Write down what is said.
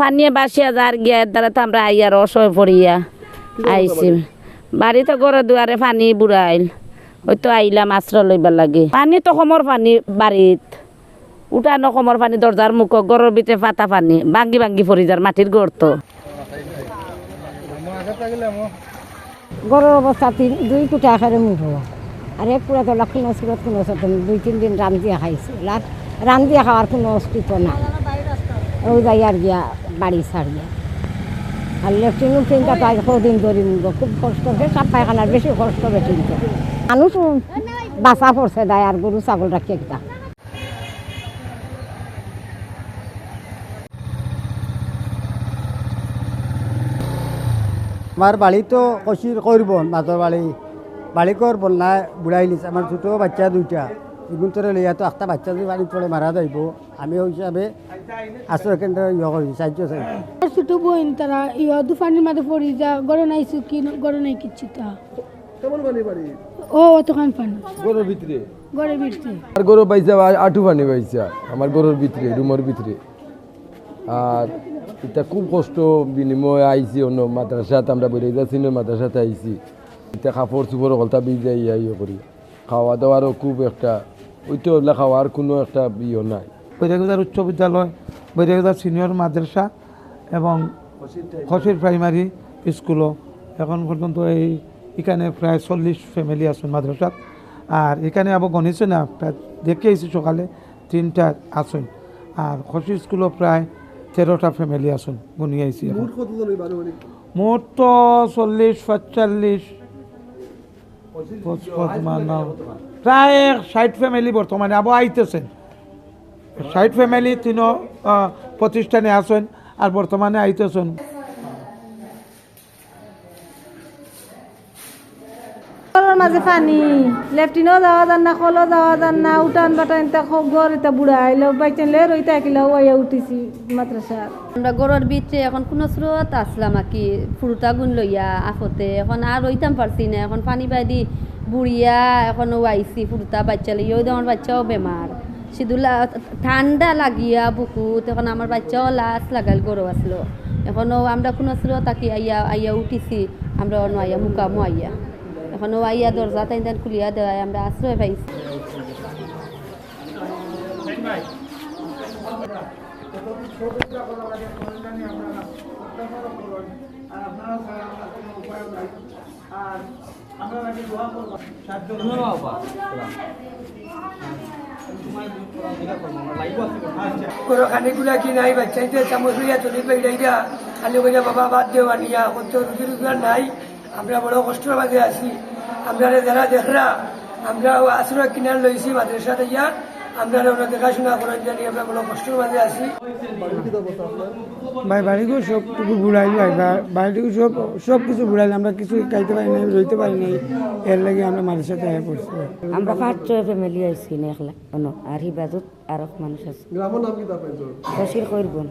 পানিয়ে বাসিয়া যার গিয়া এর দ্বারা তো আমরা আইয়ার অসহায় পড়িয়া আইছি। বাড়িতে ঘরে দুয়ারে পানি বুড়াইল। ওই তো আইলাম আশ্রয় লইবার লাগে। পানি তো কমর পানি বাড়িত উঠানো কমর পানি দরজার মুখ গরর ভিতরে পাতা পানি ভাঙ্গি ভাঙ্গি পড়ি যার মাটির গড় তো গরুর অবস্থা তিন দুই কুটা আকারে মুঠ আর এক পুরা তো নসরত কোনো দুই তিন দিন রান্ধিয়া খাইছে রান্ধিয়া খাওয়ার কোনো অস্তিত্ব নাই। ওই যাই গিয়া, বাড়ি ছাড় গিয়া। আর চিন্তা তাই কদিন ধরে খুব কষ্ট সে সাপ পায়খানার বেশি কষ্ট বেটিনতে মানুষ বাঁচা পড়ছে দায় আর গরু, ছাগল রাখি একটা। আমার বাড়ি তো কষির করব, মাতর বাড়ি। বাড়ি করব না, বুড়াই লিছে আমার ছোটো বাচ্চা দুইটা। এগুন তোরে লইয়া তো একটা বাচ্চা যদি বাড়ি পড়ে মারা যাইব আমি ওই হিসাবে আশ্রয় কেন্দ্র ইয়ে করি সাহায্য চাই ছোট বোন তারা ইয়া দুফানির মাঝে পড়ি যা গড় নাই কি গড় নাই কিচ্ছু তা কেমন পানি বাড়ি ও অতখান পানি। গরুর ভিতরে গড়ে বিরতে আর গরু পাইছে আ- আঁঠু পানি পাইছে আমার গরুর ভিতরে রুমের ভিতরে আর এটা খুব কষ্ট বিনিময়ে আইছি অন্য মাদ্রাসাত আমরা বেরিয়ে যাচ্ছি মাদ্রাসাতে আইছি। এটা কাপড় চুপড় হলতা বিজাই ইয়ে করি খাওয়া দাওয়ারও খুব একটা ওইটা লেখা খাওয়ার কোনো একটা ইয়ে নাই। বৈরাগদার উচ্চ বিদ্যালয় বৈরাগদার সিনিয়র মাদ্রাসা এবং খসির প্রাইমারি স্কুলও এখন পর্যন্ত এই এখানে প্রায় চল্লিশ ফ্যামিলি আছেন মাদ্রাসাত আর এখানে আবার গণিছে না প্রায় দেখে আইছি সকালে তিনটা আছেন। আর খসি স্কুলও প্রায় তেরোটা ফ্যামিলি আছেন গুনি আইছি মোট তো চল্লিশ পঁয়তাল্লিশ। পঁচপন্ন প্রায় ষাট ফ্যামিলি বর্তমানে আবার আইতেছেন। ষাট ফ্যামিলি তিন প্রতিষ্ঠানে আসেন আর বর্তমানে আইতেছেন। মাঝে পানি লেফটিনও যাওয়া যান না, কলও যাওয়া যান না, উঠান বাটান তা ঘর এটা বুড়া আইলো, বাইচান লে রইতে আকিলা ওয়াইয়া উঠিছি মাদ্রাসা আমরা গরুর ভিতরে এখন কোনো স্রোত আসলাম আর কি, ফুরুতা গুণ লইয়া আফতে। এখন আর রইতাম পারছি না, এখন পানি বাদি বুড়িয়া এখন আইসি ফুরুতা বাচ্চা লইয়া, ওই আমার বাচ্চাও বেমার। শুধু লা- ঠান্ডা লাগিয়া বুকুত, এখন আমার বাচ্চাও লাশ লাগাল গরু আসলো। এখনও আমরা কোনো স্রোত আকি আইয়া আইয়া উঠিছি আমরা অন্য আইয়া মুকামো আইয়া। এখনও আইয়া দরজা তাই তাই খুলিয়া দেওয়ায়, আমরা আশ্রয় পাইছি। গরো খানি গুলা কি নাই, বাচ্চাইতে চামচ লইয়া চলি পেড়াইয়া খালি কইয়া বাবা বাদ দেও, আনিয়া, কত রুজি রোজগার নাই। আমরা বড় কষ্টের মাঝে আছি আমরা যারা দেখরা আমরা আশ্রয় কিনার লইছি মাদ্রাসা ইয়া আমরা ওরা দেখাশোনা জানি আমরা বড় কষ্টের মাঝে আছি ভাই বাড়িগুলো সব টুকু বুড়াইল ভাই বাড়িটুকু সব সব কিছু বুড়াইল আমরা কিছু খাইতে পারি নাই রইতে পারি নাই। এর লাগে আমরা মাদ্রাসাতে পড়ছি আমরা পাঁচ ছয় ফ্যামিলি আইছি না একলা আর হিবাজত আর মানুষ আছে। করবন